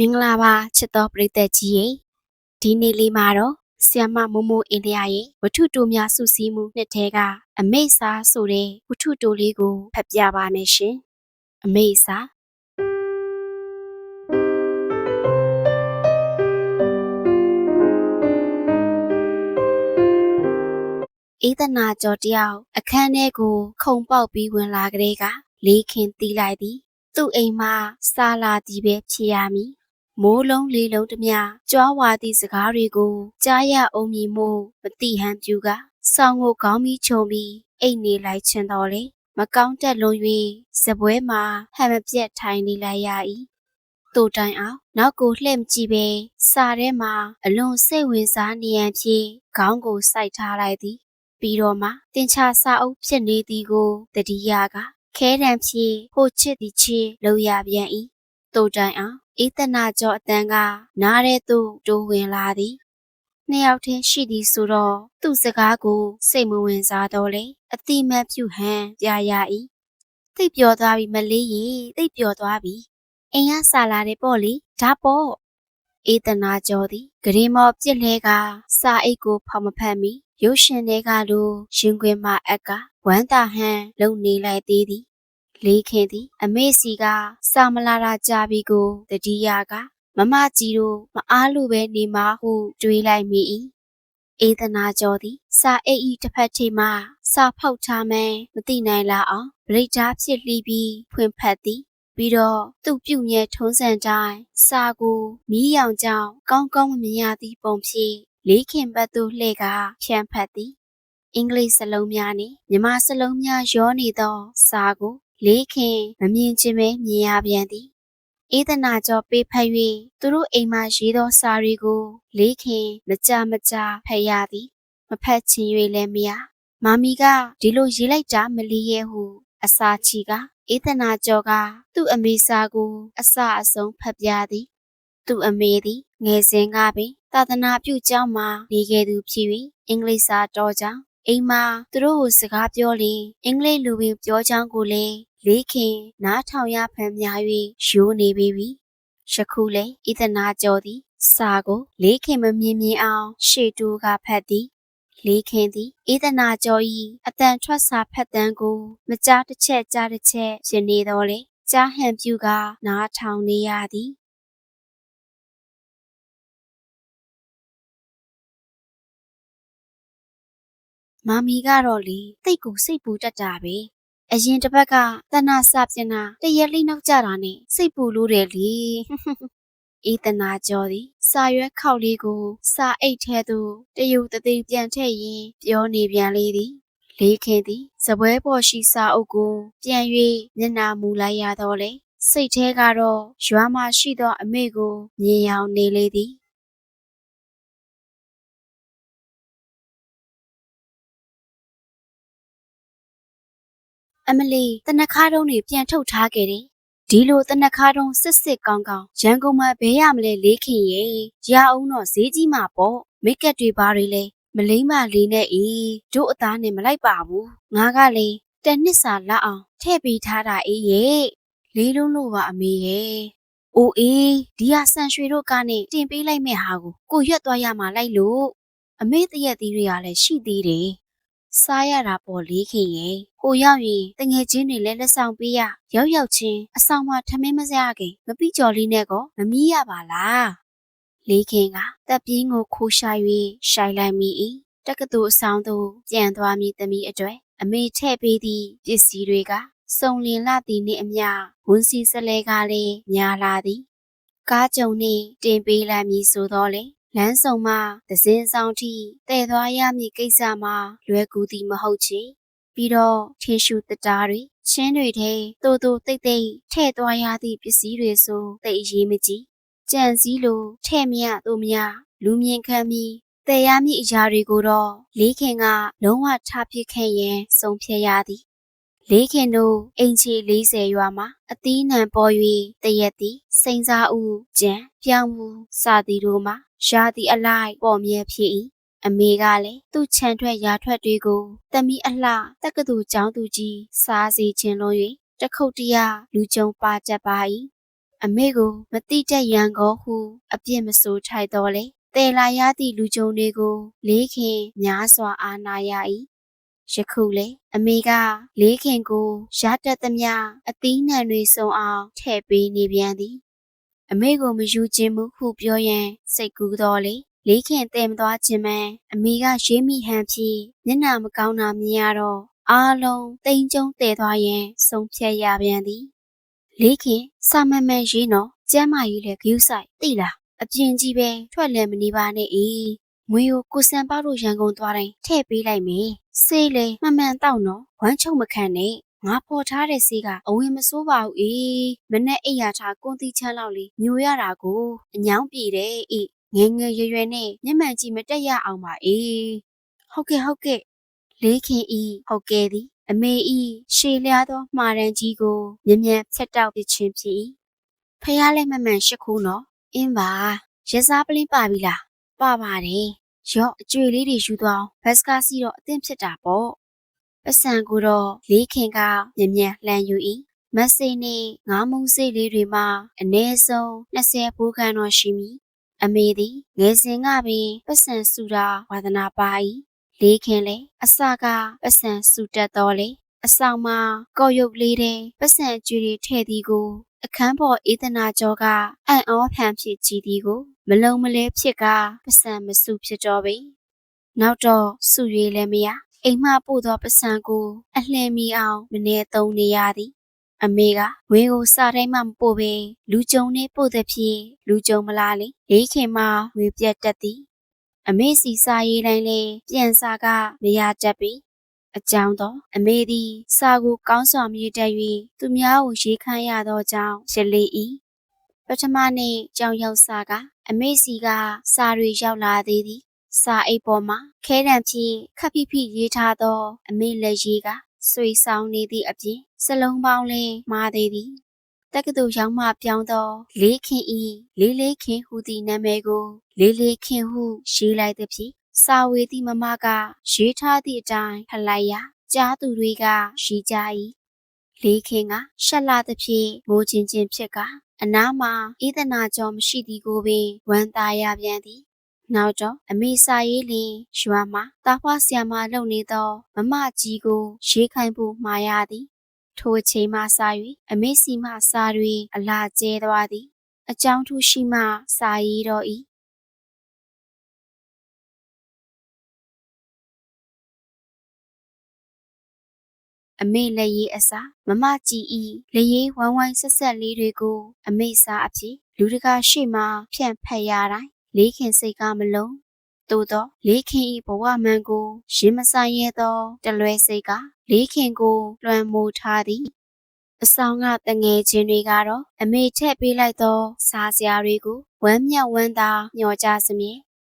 မင်္ဂလာပါချစ်တော်ပရိသတ်ကြီးရေဒီနေ့လေးမှာတော့ဆီယမမိုးမိုးအိန္ဒိယရဲ့ဝတ္ထုတိုများစုစည်းမှုနှစ်ထဲကအမိတ်စာဆိုတဲ့ဝတ္ထုတိုလေးကိုဖတ်ပြပါမယ်ရှင်အမိတ်စာဧဒနာကျော်တယောက်အခန်းထဲကို ခုံပေါက်ပြီးဝင်လာကလေးကလေးခင်တီးလိုက်သည် သူ့အိမ်မှာစားလာသည်ပဲဖြစ်ရမည် မိုးလုံးလေးလုံးတမျှကြွားဝါသည့်စကားတွေကိုကြားရအောင်မည်မို့မတိဟန်ပြူကဆောင်းကိုခေါင်းပြီးခြုံပြီးအိတ်နေလိုက်ချင်တော်လေမကောင်းတက်လွန်၍စပွဲမှာဟန်မပြတ်ထိုင်နေလိုက်ရ၏တူတိုင်အောင်နောက်ကိုလှည့်မကြည့်ပဲစာထဲမှာအလွန်စိတ်ဝင်စားနေရန်ဖြင့်ခေါင်းကိုစိုက်ထားလိုက်သည်ပြီးတော့မှတင်ချစာအုပ်ဖြစ်နေသည်ကိုတတိယကခဲတံဖြင့်ဟိုချစ်သည်ချစ်လို့ရပြန်၏တူတိုင်အောင် ဧတနာကျော်အတန်းကနားတဲ့သို့တိုးဝင်လာသည်နှစ်ယောက်တည်းရှိသည်ဆိုတော့သူ့စကားကိုစိတ်မဝင်စားတော့လေအတိမတ်ပြုဟန်ပြရ၏သိပ်ပျော်သွားပြီမလေးရေသိပ်ပျော်သွားပြီအိမ်ကဆာလာတယ်ပေါ့လေဒါပေါ့ဧတနာကျော်သည်ဂရေမော်ပြစ်လဲကစာအိတ်ကိုဖောက်မဖက်မီရုပ်ရှင်တွေကလိုရင်ခွင်မှအက်ကဝမ်းသာဟန်လုံနေလိုက်သေးသည် လေးခင်သည် အမေစီကစာမလာတာကြပြီကိုတတိယကမမကြီးတို့မအားလို့ပဲနေမှာဟုတွေးလိုက်မိ၏ဧဒနာကျော်သည် စာအိတ်ဤတစ်ဖက်ထိမှစာဖောက်ထားမှန်းမသိနိုင်လာအောင်ဗရိတ်ဓာဖြစ်လှီးပြီးဖွင့်ဖက်သည်ပြီးတော့သူ့ပြုတ်မြဲထုံးစံတိုင်းစာကိုမီးရောင်ကြောင်ကောင်းကောင်းမမြင်ရသည့်ပုံဖြင့်လေးခင်ဘတ်သို့လှည့်ကဖြန့်ဖတ်သည်အင်္ဂလိပ်စလုံးများနှင့်မြန်မာစလုံးများရောနေသောစာကို လေးခင်မမြင်ချင်းပဲမြင်ရပြန်သည်ဧဒနာကျော်ပေးဖက်၍သူတို့အိမ်မှရေးသောစာတွေကိုလေးခင်မကြမကြဖတ်ရသည်မဖတ်ချင်၍လည်းမရမမီကဒီလိုရေးလိုက်တာမလီရဲ့ဟုအစာချီကဧဒနာကျော်ကသူ့အမေစာကိုအစအဆုံးဖတ်ပြသည်သူ့အမေသည်ငယ်စဉ်ကပင်သာသနာပြုကျောင်းမှာနေခဲ့သူဖြစ်၍အင်္ဂလိပ်စာတော်ကြောင့် အိမ်မှာသူတို့ကိုစကားပြောရင်အင်္ဂလိပ်လိုပင်ပြောကြောင်းကိုလည်းလေးခင်နားထောင်ရဖန်များ၍ရိုးနေပြီပြီယခုလေဣသနာကျော်သည်စာကိုလေးခင်မမြင်မြင်အောင်ရှေ့တိုးကဖတ်သည်လေးခင်သည်ဣသနာကျော်၏အတန်ထွက်စာဖတ်တန်းကို မကြားတစ်ချက်ကြားတစ်ချက်ဖြစ်နေတော့လေကြားဟန်ပြူကနားထောင်နေရသည် မမီကတော့လေတိတ်ကိုစိတ်ပူတတ်တာပဲအရင်တစ်ပတ်ကတနာစပြင်းတာတရက်လေးနောက်ကြတာနဲ့စိတ်ပူလို့တယ်လေဤတနာကြော်သည်စာရွက်ခောက်လေးကို စာအိတ်ထဲသို့တယုတ်တသိပြန်ထည့်ရင်းပြောနေပြန်လေသည်လေးခင်သည်စပွဲပေါ်ရှိစာအုပ်ကိုပြန်၍မျက်နာမူလိုက်ရတော့လေစိတ်ထဲကတော့ရွာမှရှိသောအမေကိုမြင်ရောင်နေလေသည် အမလီတနခါတုံးတွေပြန်ထုတ်ထားခဲ့တယ်ဒီလိုတနခါတုံးစစ်စစ်ကောင်းကောင်းရန်ကုန်မှာဘဲရမလဲလေးခင်ရေရအောင်တော့ဈေးကြီးမှာပေါ့မိတ်ကက်တွေဘာတွေလဲမလိမ့်မလေးနဲ့အေးတို့အသားနဲ့မလိုက်ပါဘူးငါကလေတနှစ်စာလက်အောင်ထည့်ပေးထားတာအေးရဲ့လေးလုံးလို့ပါအမေရဲ့အိုအေးဒီဟာဆန်ရွှေတို့ကနဲ့တင်ပေးလိုက်မဲ့ဟာကိုကိုရွက်သွားရမှာလိုက်လို့အမေတရက်သီးတွေကလည်းရှိသေးတယ် စားရတာပေါ့လေးခင်ရဲ့ကိုရောက်ရင်တငယ်ချင်းတွေလည်းလက်ဆောင်ပေးရရောက်ရောက်ချင်းအဆောင်မှာထမင်းမစရခင်မပြီးကြော်လေးနဲ့ကောမမီးရပါလားလေးခင်ကတပ်ပြင်းကိုခိုးရှာ၍ရှိုင်လိုက်မိ၏တက္ကသိုလ်အဆောင်သို့ပြန်သွားမည်သမီးအတွေ့အမေထည့်ပေးသည့်ပစ္စည်းတွေကစုံလင်လာသည်နှင့်အမျှဝန်စီစလဲကားလည်းများလာသည်ကားကြုံနှင့်တင်ပေးလိုက်မည်ဆိုတော့လေ လမ်းဆောင်မှသစင်းဆောင်ထိတည်သွားရမည့်ကိစ္စမှာလွယ်ကူသည်မဟုတ်ချေပြီးတော့ထင်းရှူတတားတွေချင်းတွေထဲတိုးတိုးတိတ်တိတ်ထည့်သွားရသည့်ပစ္စည်းတွေဆိုသိအရေးမကြီးကြံစည်းလိုထဲ့မြတို့မြလူမြင်ခံပြီးတည်ရမည့်အရာတွေကိုတော့လေးခင်ကလုံးဝထားပစ်ခဲ့ရင်ဆုံးဖြတ်ရသည်လေးခင်တို့အိမ်ချီ40ရွာမှာအသီးနှံပေါ်၍တရက်သည်စိန်စားဦးကျန်ပြောင်းမှုစသည်တို့မှာ ရာသီအလိုက်ပေါ်မြဲဖြစ်၏အမေကလည်းသူ့ခြံထွက်ရာထွက်တွေကိုတမီအလှတက္ကသိုလ်ကျောင်းသူကြီးစားစီခြင်းလို့၍တခုတ်တရလူကြုံပါတတ်ပါ၏အမေကိုမတိတက်ရန်ကောဟုအပြစ်မဆိုးထိုက်တော်လေတေလာရသည့်လူကြုံတွေကိုလေးခင်များစွာအာနာရ၏ယခုလေအမေကလေးခင်ကိုရတတ်သမျှအသီးနှံတွေစုံအောင်ထည့်ပေးနေပြန်သည် အမေကိုမယူခြင်းမှုဟုပြောရန်စိတ်ကူးတော်လေလေးခင်တဲမသွားခြင်းမှအမေကရေးမိဟန်ဖြင့်မျက်နှာမကောင်းတာမြင်ရတော့အားလုံးတိမ်ကျုံတဲသွားရန်ဆုံးဖြတ်ရပြန်သည်လေးခင်စာမမှန်ရေးနော်ကျမ်းမာရေးလေဂယုဆိုင်သိလားအပြင်ကြီးပဲထွက်လည်းမနေပါနဲ့အေးငွေကိုကိုစံပေါတို့ရန်ကုန်သွားတိုင်းထည့်ပေးလိုက်မယ်စေးလေမှန်မှန်တောက်နော်ဝမ်းချုံမခံနဲ့ ငါပေါ်ထားတဲ့စေးကအဝင်မစိုးပါဘူးအေးမနဲ့အိယာထားကွန်တီချမ်းလောက်လေးညိုရတာကိုအညောင်းပြေတယ်အေးငယ်ငယ်ရွယ်ရွယ်နဲ့မျက်မှန်ကြီးမတက်ရအောင်ပါအေးဟုတ်ကဲ့ဟုတ်ကဲ့လေးခင်ဤဟုတ်ကဲ့သည် အမေဤရှေလျားသောမှားရန်ကြီးကိုမြ мян ဖြတ်တောက်ပစ်ခြင်းဖြစ်၏ဖះလည်းမမှန်ရှိခိုးနော်အင်းပါရက်စားပလင်းပါပြီလားပါပါတယ်ရော့အကျွေလေးတွေယူသွားအောင်ဘတ်စကားစီတော့အသင့်ဖြစ်တာပေါ့ ပတ်စံကိုတော့လေးခင်ကမြ мян လှန်ယူ၏မက်ဆေနဲ့ငါးမုံစိတ်လေးတွေမှာအ ਨੇ ဆုံး20ဘိုးကန်တော့ရှိမည်အမေသည်ငယ်စဉ်ကပင်ပတ်စံစုတာဝါသနာပါ၏လေးခင်လည်းအစကပတ်စံစုတတ်တော်လေအဆောင်မှာကော့ရုပ်လေးတဲ့ပတ်စံကြွေတွေထည့်သည်ကို အခန်းပေါ်အေးသနာကျော်ကအံ့ဩဖန်ဖြစ်ကြည်သည်ကို မလုံမလဲဖြစ်ကပတ်စံမစုဖြစ်တော့ပေနောက်တော့စုရွေလည်းမရ အိမ်မှပို့သောပတ်စံကိုအလှန်မီအောင်မနေသုံးနေရသည်အမေကဝင်းကိုစားတိုင်းမှမပို့ပဲလူကြုံနေပို့သည်ဖြစ်လူကြုံမလားလေလေးခင်မှဝေပြတ်တတ်သည်အမေစီစားရေးတိုင်းလေပြန်စားကမရတတ်ပြီအကြောင်းတော့အမေသည်စာကိုကောင်းစွာမြည်တတ်၍သူများကိုရေးခမ်းရသောကြောင့်ရလေ၏ပထမနေ့ကြောင်ရောက်စာကအမေစီကစာတွေရောက်လာသေးသည် စာအိတ်ပေါ်မှာခဲတံဖြင့်ခပ်ဖိဖိရေးထားသော အမေလက်ရေးကဆွေဆောင်နေသည့်အပြင်စလုံးပေါင်းလည်းမှားသေးသည်တက္ကသိုလ်ရောက်မှပြောင်းသော လေးခင်ဤလေးလေးခင်ဟူသည့်နာမည်ကို လေးလေးခင်ဟုရေးလိုက်သည်ဖြင့်စာဝေသည့်မမကရေးထားသည့်အတိုင်းဖလိုက်ရကြားသူတွေကရှိကြ၏လေးခင်ကရှက်လာသည်ဖြင့်ငိုချင်းချင်းဖြစ်ကအနားမှာဤသနာကြောမရှိသည်ကိုပင်ဝမ်းသာရပြန်သည် နောက်တော့အမေစာရေးလင်ရွာမှာတာဖွားဆရာမလုပ်နေသောမမကြီးကိုရေးခိုင်းဖို့မှာရသည်ထိုအချိန်မှစ၍အမေစီမှစာတွေအလာကျဲသွားသည် အကြောင်းထူးရှိမှစာရေးတော့၏အမေလက်ရေးအစာမမကြည်ဤလက်ရေးဝိုင်းဝိုင်းဆက်ဆက်လေးတွေကို အမေစားအဖြစ်လူတကာရှေ့မှဖြန့်ဖက်ရတိုင်း လေးခင်စိတ်ကမလုံးသို့တော့လေးခင်ဤဘဝမှန်ကိုရင်မဆိုင်ရသောတလွဲစိတ်ကလေးခင်ကိုလွှမ်းမိုးထားသည်အဆောင်ကတငယ်ချင်းတွေကတော့အမေထက်ပေးလိုက်သော စားစရာတွေကိုဝမ်းမြောက်ဝမ်းသာညှော်ကြစမြဲ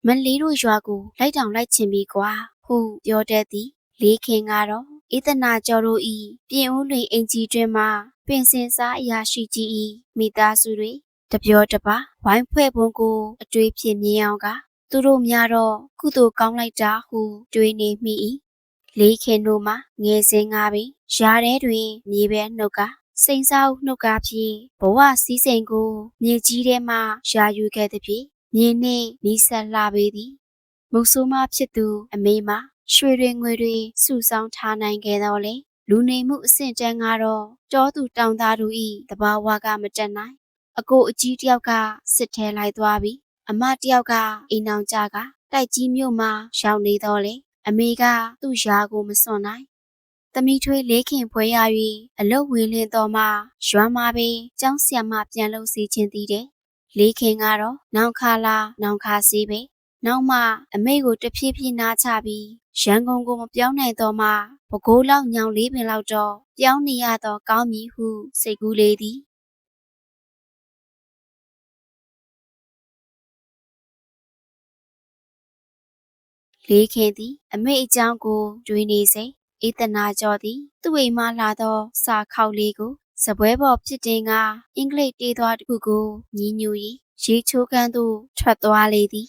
မလေးတို့ရွာကိုလိုက်တောင်လိုက်ချင်ပြီကွာဟုပြောတတ်သည် လေးခင်ကတော့ဧတနာကျော်တို့ဤပြင်ဦးလွင်အင်ကြီးတွင်မှပင်စင်စားအရာရှိကြီးဤမိသားစုတွေ တပြောတပါဝိုင်းဖွဲ့ပုံကိုအတွေ့ဖြစ်မြင်အောင်က သူတို့များတော့ကုသိုလ်ကောင်းလိုက်တာဟုတွေးနေမိ၏လေးခင်တို့မှငယ်စဉ်ကပင်ရာထဲတွင်မြေပဲနှုတ်ကစိန်စားနှုတ်ကားဖြင့်ဘဝစည်းစိမ်ကို မြေကြီးထဲမှရာယူခဲ့သည်ဖြင့်မြေနှင့်နီးစပ်လာပေသည်မုတ်ဆိုးမဖြစ်သူအမေမရွှေတွေငွေတွေစုဆောင်းထားနိုင်ခဲ့တော့လေလူနေမှုအဆင့်တန်းကတော့တောသူတောင်သားတို့ဤတဘာဝကမတက်နိုင် အကိုအကြီးတယောက်ကစစ်ထဲလိုက်သွားပြီအမတယောက်ကအိမ်အောင်ကြကတိုက်ကြီးမြို့မှာရောက်နေတော့လေအမေကသူ့ယာကိုမစွန့်နိုင်သမီးထွေးလေးခင်ဖွဲရ၍အလုတ်ဝင်လင်းတော်မှရွာမှာပင်ကျောင်းဆရာမပြန်လို့စီခြင်းတည်တယ်လေးခင်ကတော့နောင်ခါလာနောင်ခါစီပဲနောက်မှအမေကိုတဖြည်းဖြည်းနားချပြီးရန်ကုန်ကိုမပြောင်းနိုင်တော့မှပကိုးလောက်ညောင်လေးပင်လောက်တော့ပြောင်းနေရတော့ကောင်းမည်ဟုစိတ်ကူးလေသည် လေးခင်သည် အမေအကြောင်းကိုတွေးနေစေဧတနာကျော်သည် သူ့အိမ်မှလာသော စာခေါက်လေးကိုစပွဲပေါ်ဖြစ်တင်ကအင်္ဂလိပ်တေးသွားတစ်ခုကိုညီညူ၍ရေချိုးကန်းသို့ထွက်သွားလေသည်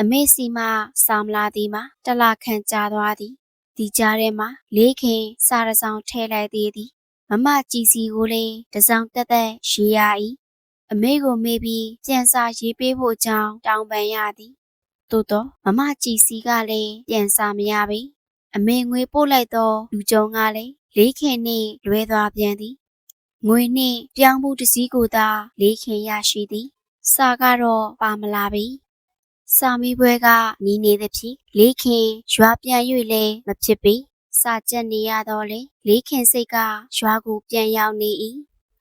အမေစီမှစာမလာသည်မှာတလခန့်ကြာသွားသည်ဒီကြားထဲမှာလေးခင်စာရဆောင်ထဲလိုက်သေးသည်မမကြည်စီကိုလည်းတစောင်းတက်တက်ရေးရ၏အမေကိုမေးပြီးပြန်စာရေးပေးဖို့ကြောင်းတောင်းပန်ရသည် သို့တော့မမကြည်စီကလည်းပြန်စာမရပေအမေငွေပို့လိုက်သောလူကြုံကလည်းလေးခင်နှင့်လွဲသွားပြန်သည်ငွေနှင့်ပြောင်းမှုတစ်စီးကိုသာလေးခင်ရရှိသည်စာကတော့ပါမလာပေစာမီပွဲကနီးနေသည်ဖြင့်လေးခင်ရွာပြန်၍လည်းမဖြစ်ပေစာကြက်နေရတော့လေလေးခင်စိတ်ကရွာကိုပြန်ရောက်နေ၏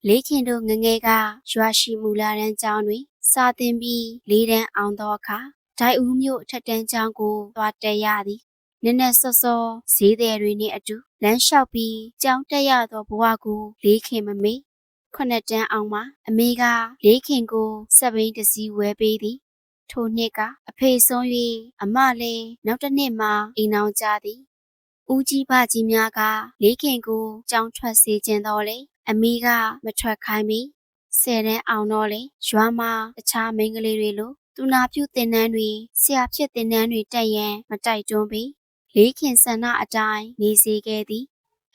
လေးခင်တို့ငငယ်ကရွာရှိမူလာတန်းကျောင်းတွင်စာသင်ပြီးလေးတန်းအောင်သောအခါ ဒိုင်ဦးမြို့အထက်တန်းကျောင်းကိုသွားတက်ရသည်နက်နက်စောစောဈေးသည်တွေနှင့်အတူလမ်းလျှောက်ပြီးကျောင်းတက်ရသောဘဝကိုလေးခင်မမေ့ခုနှစ်တန်းအောင်မှာအမေကလေးခင်ကိုစက်ဘိန်းတစ်စီးဝဲပေးသည်ထိုနှစ်ကအဖေဆုံး၍အမလည်းနောက်တစ်နှစ်မှအိမ်အောင်ကြသည်ဦးကြီးဖကြီးများကလေးခင်ကိုကြောင်းထွက်စေခြင်းတော်လေအမေကမထွက်ခိုင်းမီဆယ်တန်းအောင်တော့လေရွာမှာတခြားမိန်းကလေးတွေလို သူနာပြုတင်နန်းတွေဆရာဖြစ်တင်နန်းတွေတက်ရန်မတိုက်တွန်းပေလေးခင်ဆန္ဒအတိုင်းနေစေခဲ့သည်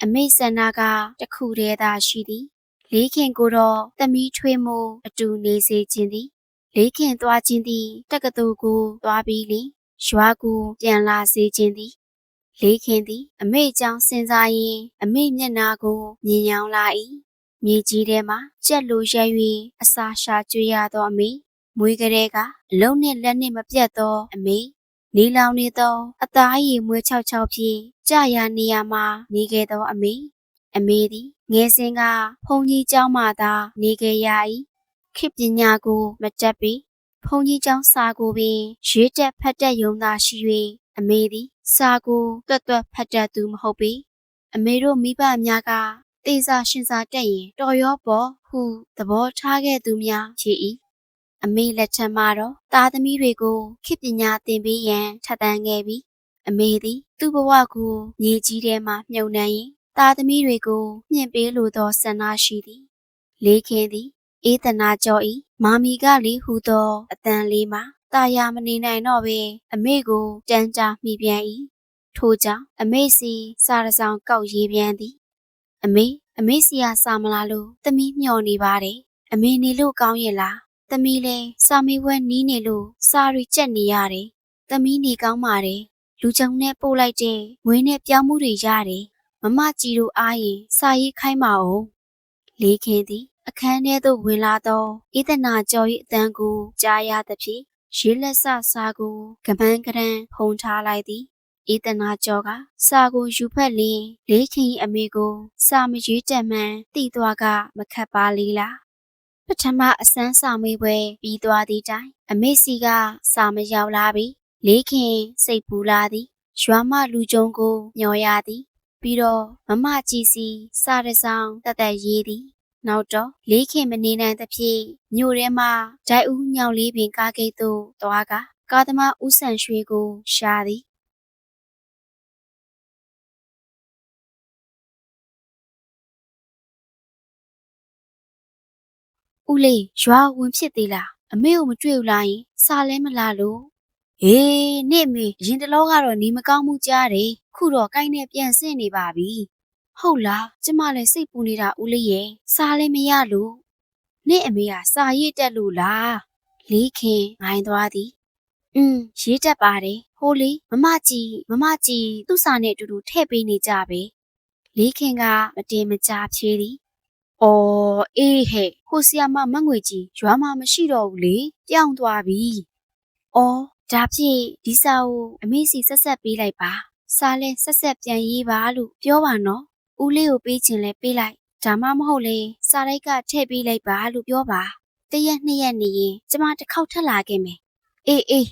အမေဆန္ဒကတခုတည်းသာရှိသည် လေးခင်ကိုတော့သမီးထွေးမှုအတူနေစေခြင်းသည် လေးခင်သွားခြင်းသည်တက္ကသိုလ်ကိုသွားပြီးလင်ရွာကိုပြန်လာစေခြင်းသည် လေးခင်သည် အမေကြောင့်စဉ်းစားရင်းအမေမျက်နာကိုမြင်ရောင်လာ၏မြေကြီးထဲမှကြက်လိုရဲ၍အစာရှာကျွေးရသောအမေ မွေးကလေးကအလုံးနဲ့လက်နဲ့မပြတ်သောအမေနေလောင်နေသောအသားရည်မွေးချောက်ချောက်ဖြင့်ကြာရနေရမှာနေခဲ့သောအမေအမေသည်ငယ်စဉ်ကဖုန်ကြီးเจ้าမှသာနေခဲ့ရ၏ခေပညာကိုမတက်ပေဖုန်ကြီးเจ้าစာကိုပင်ရွေးတက်ဖတ်တက်ယုံသာရှိ၍အမေသည်စာကိုတွတ်တွတ်ဖတ်တတ်သူမဟုတ်ပေအမေတို့မိဘများကတေစာရှင်စာတက်ရင်တော်ရောပေါ်ဟုသဘောထားခဲ့သူများရှိ၏ အမေလက်ထက်မှာတော့သားသမီးတွေကိုခေပညာသင်ပေးရန်ထပ်တန်းခဲ့ပြီးအမေသည်သူ့ဘဝကိုမြေကြီးထဲမှမြုပ်နှံရင်သားသမီးတွေကိုမြင့်ပေးလိုသောဆန္ဒရှိသည်လေးခင်သည်အေးတနာကြောဤမာမီကလေးဟူသောအတန်လေးမှာตาရမနေနိုင်တော့ပေအမေကိုတန်းတာမိပြန်၏ထို့ကြောင့်အမေစီစာရဆောင်ကောက်ရေးပြန်သည် အမေအမေစီကစာမလာလို့သမီးမျှော်နေပါတယ်အမေနေလို့ကောင်းရဲ့လား သမီးလဲစာမေးပွဲနီးနေလို့စာရီကြက်နေရတယ်သမီးနေကောင်းပါတယ်လူချောင်နဲ့ပို့လိုက်တဲ့ငွေနဲ့ပြောင်းမှုတွေရတယ်မမကြီးတို့အားရင်စာရေးခိုင်းပါဦးလေးခင်သည်အခန်းထဲသို့ဝင်လာသောဧဒနာကျော်၏အတန်းကိုကြားရသဖြင့်ရေလက်ဆစာကိုကပန်းကရန်ဖုံထားလိုက်သည်ဧဒနာကျော်ကစာကိုယူဖက်လင်းလေးခင်၏အမေကိုစာမရွေးတက်မှန်တိသွားကမခတ်ပါလေလား ပထမအစမ်းစာမေးပွဲပြီးသွားသည့်တိုင်အမေစီကစာမရောက်လာပြီလေးခင်စိတ်ပူလာသည်ရွာမလူကြုံကိုမျောရသည် ပြီးတော့မမကြီးစီစားရဆောင်တတ်တတ်ရေးသည်နောက်တော့လေးခင်မနေနိုင်သဖြင့်မြို့ထဲမှာဒိုက်ဦးညောင်လေးပင်ကားဂိတ်သို့သွားကကားသမားဦးဆန်ရွှေကိုရှာသည် ဦးလေးရွာဝင်ဖြစ်သေးလားအမေကိုမတွေ့ဘူးလားယင်စာလဲမလာလို့အေးနေ့မေရင်တလောကတော့နေမကောင်းမှုကြားတယ်ခုတော့ကိုင်းနဲ့ပြန်ဆင့်နေပါပြီဟုတ်လားကျမလည်းစိတ်ပူနေတာဦးလေးရဲ့စာလည်းမရလို့နေ့အမေကစာရေးတက်လို့လားလေးခင်ငိုင်းသွားသည်อืมရေးတက်ပါတယ်ဟိုလေမမကြီးမမကြီးသူ့စာနဲ့အတူတူထည့်ပေးနေကြပဲလေးခင်ကမတင်မကြဖြေးသည်။ အော်အေးဟဲ့ဟိုဆီယာမမငွေကြီးရွာမှာမရှိတော့ဘူးလေပြောင်းသွားပြီ။အော်ဒါဖြင့်ဒီစာကိုအမေစီဆက်ဆက်ပေးလိုက်ပါ။စာလဲဆက်ဆက်ပြန်ရေးပါလို့ပြောပါနော်။ဦးလေးကိုပေးချင်လဲပေးလိုက်။ဒါမှမဟုတ်လေစာရိုက်ကထည့်ပေးလိုက်ပါလို့ပြောပါ။တရက်နှစ်ရက်နေရင်ကျမတစ်ခေါက်ထပ်လာခဲ့မယ်။အေးအေး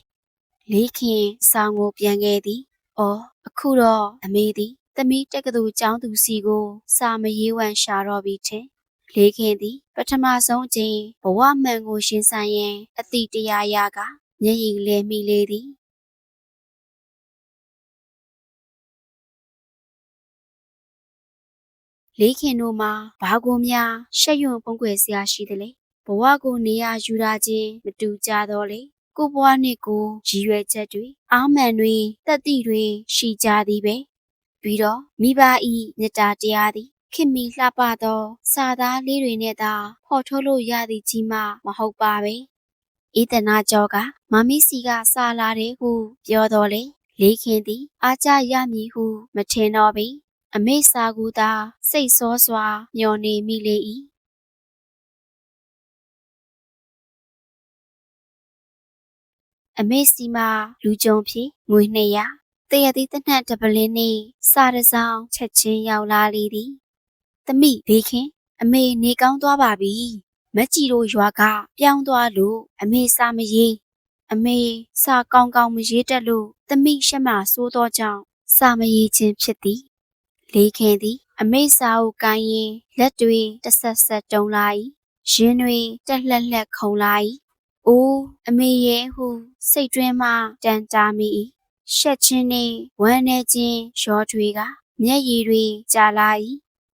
လေးခင်ဆောင်းကိုပြန်ခဲ့သည်။အော်အခုတော့အမေသည်သမီးတက္ကသိုလ်ကျောင်းသူစီကိုစာမရေးဝံရှာတော့ပြီထင် လေးခင်သည် ပထမဆုံးအချိန်ဘဝမှန်ကိုရှင်းဆိုင်ရန်အတိတရားရကမျက်ရည်လဲမိလေသည်လေးခင်တို့မှာဘာကိုများရှက်ရွံ့ပုံကွယ်စရာရှိသလဲဘဝကိုနေရယူရခြင်းမတူကြတော့လေကိုဘွားနှင့်ကိုရည်ရွယ်ချက်တွေအာမှန်တွေတတိတွေရှိကြသည်ပဲပြီးတော့မိဘဤမေတ္တာတရားသည် ခင်မီလှပသော စာသားလေးတွေနဲ့သာဖော်ထုတ်လို့ရသည်ကြီးမှမဟုတ်ပါပဲ။ဤတနာကျော်ကမမီစီကစာလာတယ်ဟုပြောတော်လေလေးခင်သည်အားကြရမည်ဟုမထင်တော့ပေအမေစာကူသာစိတ်ဆောစွာမျောနေမိလေ၏အမေစီမလူကြုံဖြင့်ငွေ200တရသည်တနတ်တပလင်းနှင့်စာရဆောင်ချက်ချင်းရောက်လာလေသည်။ သမီးဘေးခင်အမေနေကောင်းသွားပါပြီ။မက်ကြီးတို့ရွာကပြောင်းသွားလို့အမေစာမရေးအမေစာကောင်းကောင်းမရေးတတ်လို့သမီးရှမဆိုးသောကြောင့်စာမရေးခြင်းဖြစ်သည်။လေးခင်သည် အမေစာကိုကိုင်းရင်လက်တွေတဆက်ဆက်တုံလာ၏ရင်တွေတက်လှက်လှက်ခုန်လာ၏အိုးအမေရဲ့ဟုစိတ်တွင်းမှတန်တာမိ၏ရှက်ချင်းနှင့်ဝမ်းနေခြင်းရောတွေကမျက်ရည်တွေကြာလာ၏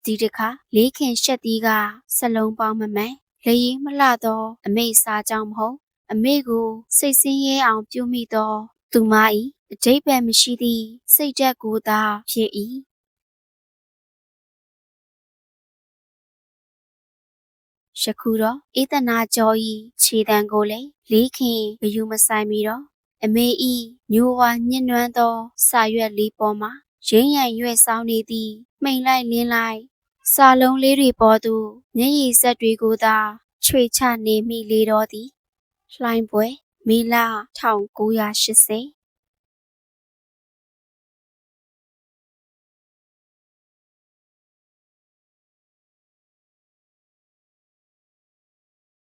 ဒီတခါလေးခင်ရှက်သည်ကစလုံးပေါင်းမမှန်လေရင်မလှသော အမေစားကြောင့်မဟုတ်အမေကိုစိတ်ဆင်းရဲအောင်ပြုမိသော သူမ၏အတိတ်ပဲမရှိသည့်စိတ်ဓာတ်ကိုသာဖြစ်၏ယခုတော့ဧတနာကျော်ဤခြေတံကိုလည်းလေးခင်ဂယူမဆိုင်မီတော့အမေဤညိုဝါညှဉ်းနှွမ်းသောစာရွက်လေးပေါ်မှာရင်းရံရွက်ဆောင်နေသည်မှိန်လိုက်လင်းလိုက် စာလုံးလေးတွေပေါ်သို့မျက်ရည်စက်တွေကိုသာချွေချနေမိလေတော့သည်လှိုင်းပွဲမီလာ1980